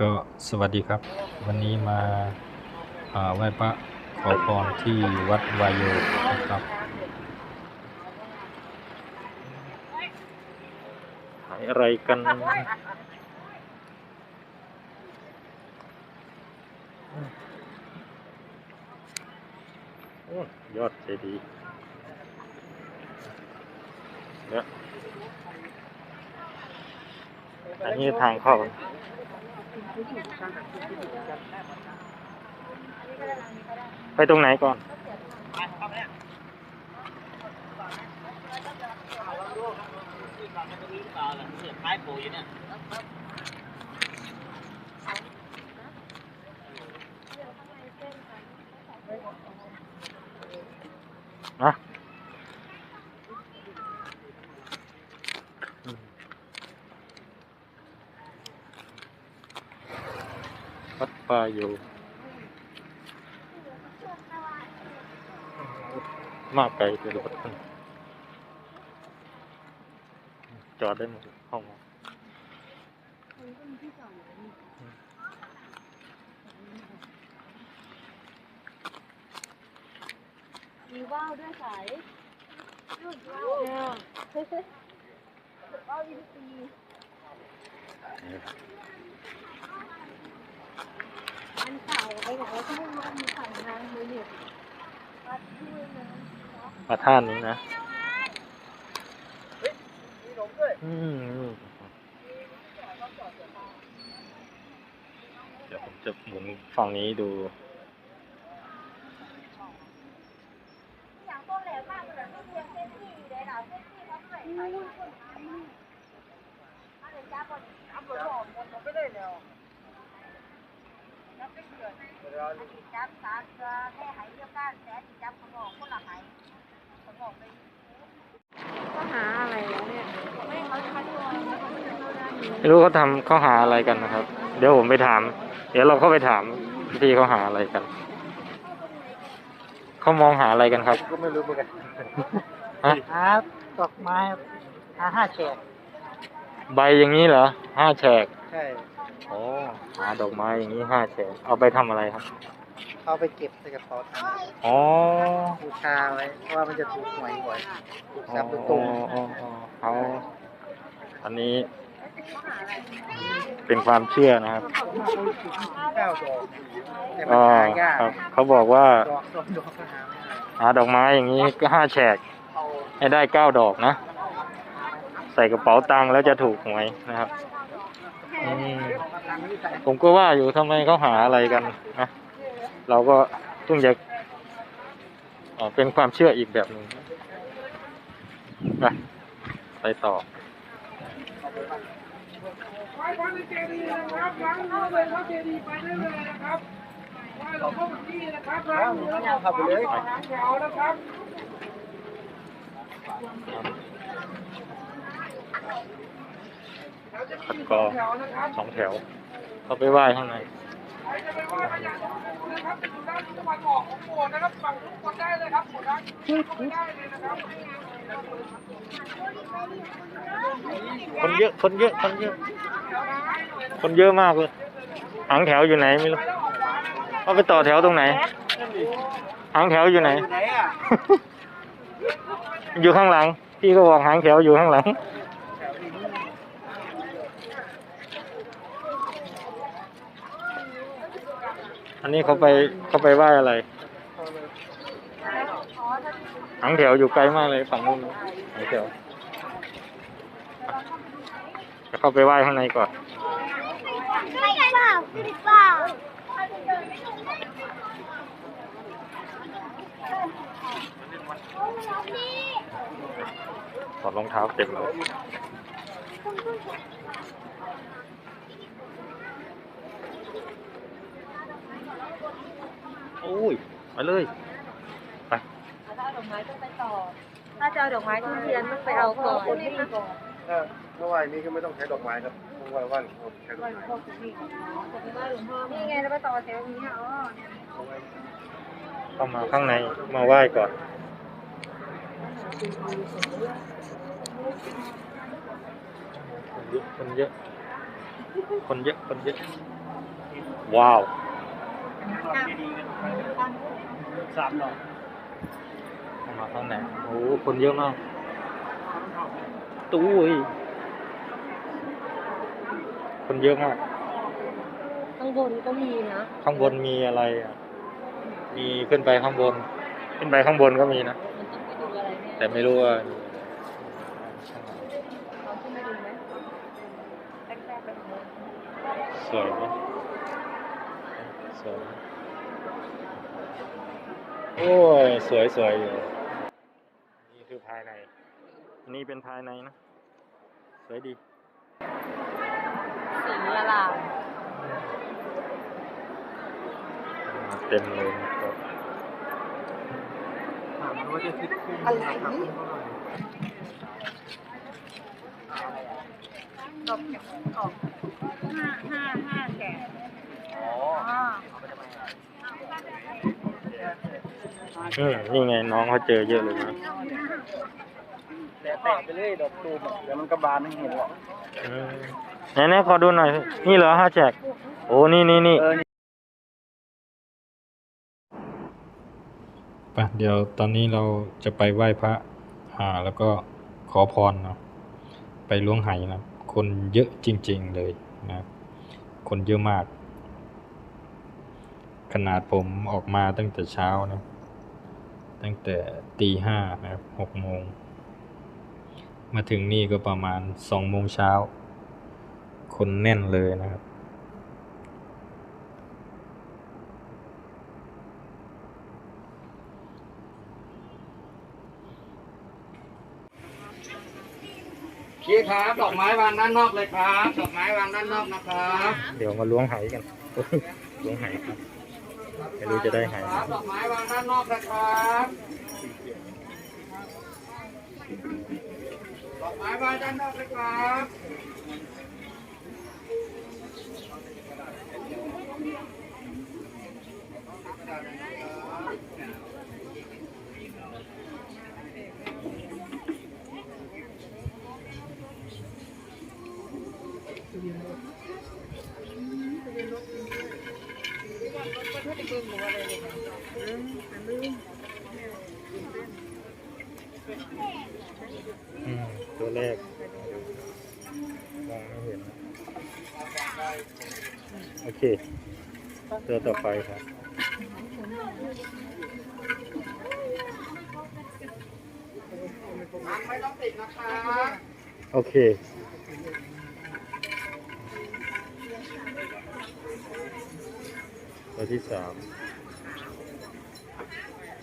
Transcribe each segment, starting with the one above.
ก็สวัสดีครับ วันนี้มาไหว้พระขอพรที่วัดวายโยนะครับขายอะไรกันโอ้ยอดเจดีย์เนี่ย อันนี้ทางเข้าไปตรงไหนก่อนนะ ป่าอยู่ มากไกลเลยรถมันจอดได้หมดห้องมีว่าวด้วยสายรุ่นว่าวเนี่ยว่าววินซี อันเก่าไปบอกว่าที่มันมีสั่งงานมือเนี่ยวัดด้วยนะมาท่านนี้นะอืมเดี๋ยวผมจะหมุนฝั่งนี้ดู อย่างต้นแหลมมากเลยที่เรียนเส้นที่เลยนะเส้นที่เขาใส่ไปอะไรจ้าบนอัพโหลดหมดลงไปเลย เร็วจับไปเกิดจับสามตัวแม่หายเดียวกันแต่จับขนมคนละหายขนมไปก็หาอะไรแล้วเนี่ยไม่เขาจะมาดูอะไรเขาไม่ได้เข้าด้านนี้ไม่รู้เขาทำเขาหาอะไรกันนะครับ เดี๋ยวผมไปถาม เดี๋ยวเราเข้าไปถามพี่เขาหาอะไรกันเขามองหาอะไรกันครับ ก็ไม่รู้เหมือนกันฮะหาดอกไม้หาห้าแฉกใบอย่างนี้เหรอห้าแฉกใช่ โอ้หาดอกไม้อย่างนี้ห้าแฉกเอาไปทำอะไรครับ เอาไปเก็บใส่กระเป๋าตังค์อ๋อบูชาไว้เพราะว่ามันจะถูกหวยบ่อยถูกอ๋อซับตรงอ๋ออ๋อเขาอันนี้ เป็นความเชื่อนะครับๆเก้าดอกแต่มันอ๋อหายากครับเขาบอกว่าดอกสองดอกก็หาไม่ได้หาดอกไม้อย่างนี้ก็ห้าแฉกให้ได้เก้าดอกนะ ใส่กระเป๋าตังค์แล้วจะถูกหวยนะครับอืม ผมก็ว่าอยู่ทำไมเขาหาอะไรกันนะเราก็เพิ่งจะอ๋อเป็นความเชื่ออีกแบบหนึ่งไปไปต่อไหว้พระในเจดีย์นะครับล้างมือเลยครับเจดีย์ไปได้เลยนะครับไหว้หลวงพ่อหลวงพี่นะครับล้างมือแล้วก็ขับเลยล้างแถวนะครับ คัดกรองแถวนะครับสองแถวเข้าไปไหว้ข้างในใครจะไปไหว้พระยานาคนะครับอยู่ด้านตะวันออกของโบสถ์นะครับฝั่งทุกคนได้เลยครับหมดด้านเข้าไปได้เลยนะครับคนเยอะ คนเยอะ คนเยอะ คนเยอะมากเลยหางแถวอยู่ไหนไม่รู้เอาไปต่อแถวตรงไหนหางแถวอยู่ไหนไหนอะอยู่ข้างหลัง พี่ก็บอกหางแถวอยู่ข้างหลัง อันนี้เขาไปเขาไปไหว้อะไรหางแถวอยู่ไกลมากเลยฝั่งนู้นหางแถวจะเข้าไปไหว้ข้างในก่อนไม่เปล่าเปล่าถอดรองเท้าเต็มเลย โอ้ยไปเลย ไปถ้าเอาดอกไม้ต้องไปต่อ ถ้าจะเอาดอกไม้ทุเรียนต้องไปเอาก่อนนี่ก่อนถ้าเมื่อวานนี้ก็ไม่ต้องใช้ดอกไม้ครับเพราะว่าว่านเขาใช้ดอกไม้นี่ไงเราไปต่อแถวนี้อ๋อเข้ามาข้างในมาไหว้ก่อนคนเยอะคนเยอะคนเยอะคนเยอะว้าว สามดอกเข้ามาข้างในโอ้โหคนเยอะมากตู้ยคนเยอะมาก ข้างบนก็มีนะ ข้างบนมีอะไรอะ มีขึ้นไปข้างบน ขึ้นไปข้างบนก็มีนะมันต้องไปดูอะไรเนี่ยแต่ไม่รู้ว่าเราขึ้นไปดูไหมแรกๆไปดูสวยไหมสวย โอ้ย สวยสวยอยู่ นี่คือภายในอันนี้เป็นภายในนะ สวยดีสีอลามเต็มเลยนะครับอะไรนี่กบกบห้าห้าห้าแฉกอ๋อ อืมนี่ไงน้องเขาเจอเยอะเลยนะแต่แตะไปเลยดอกตูมเดี๋ยวมันก็บานให้เห็นหรอกอืมไหนๆขอดูหน่อยสินี่เหรอห้าแจก โอ้ นี่นี่นี่ เออปะเดี๋ยวตอนนี้เราจะไปไหว้พระอ่าแล้วก็ขอพรเนาะไปล้วงไหนะคนเยอะจริง ๆเลยนะครับคนเยอะมาก ขนาดผมออกมาตั้งแต่เช้านะ ตั้งแต่ตีห้านะครับหกโมง มาถึงนี่ก็ประมาณสองโมงเช้า คนแน่นเลยนะครับ พี่ครับดอกไม้วางด้านนอกเลยครับ ดอกไม้วางด้านนอกนะครับ เดี๋ยวมาล้วงไหกัน ล้วงไหครับ ไม่รู้จะได้ไหคไหมดอกไม้วางด้านนอกนะครับดอกไม้วางด้านนอกนะครับ เลยครับอืมตัวแรกมองไม่เห็น โอเค ตัวต่อไปครับไม่ต้องติดนะครับโอเค ตัวที่สาม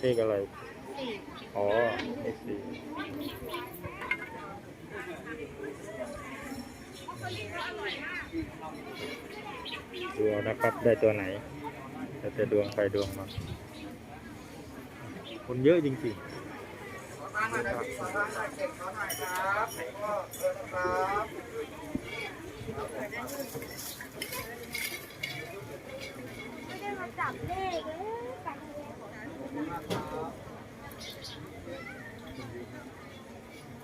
เลขอะไร อ๋อเลขสี่ดูเอานะครับ ได้ตัวไหนแล้วแต่ดวงใครดวงมันคนเยอะจริงๆตั้ง ได้มาจับเลข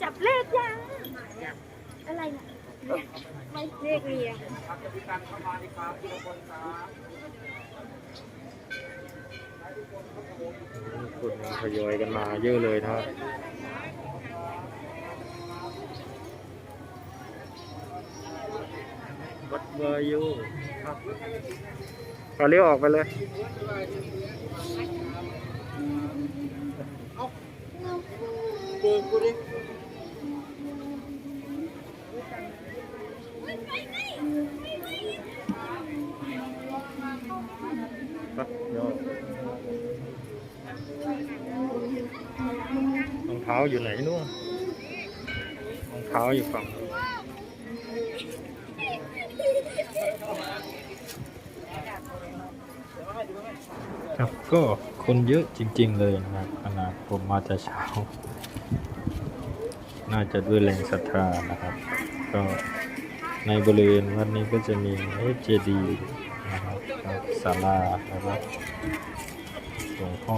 จับเลขยัง อะไรเนี่ยไม่เลขเรียงครับจะมีการเข้ามาดีครับทุกคนครับคนทยอยกันมาเยอะเลยนะครับวัดวายุครับ ก็เลี้ยวออกไปเลยเดินกูดิครับเดี๋ยวรองเท้าอยู่ไหนนู่นรองเท้าอยู่ฝั่งนู้น ครับก็คนเยอะจริง ๆ เลยนะครับขนาดผมมาแต่เช้า น่าจะด้วยแรงศรัทธานะครับ ก็ในบริเวณวัดนี้ก็จะมีเจดีย์นะครับศาลาแล้วก็หลวงพ่อ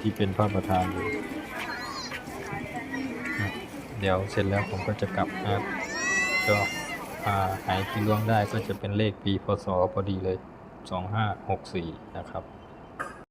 ที่เป็นพระประธานอยู่เดี๋ยวเสร็จแล้วผมก็จะกลับนะครับ ก็อ่าหายที่ล่วงได้ก็จะเป็นเลขปีพศพอดีเลย 2564 นะครับ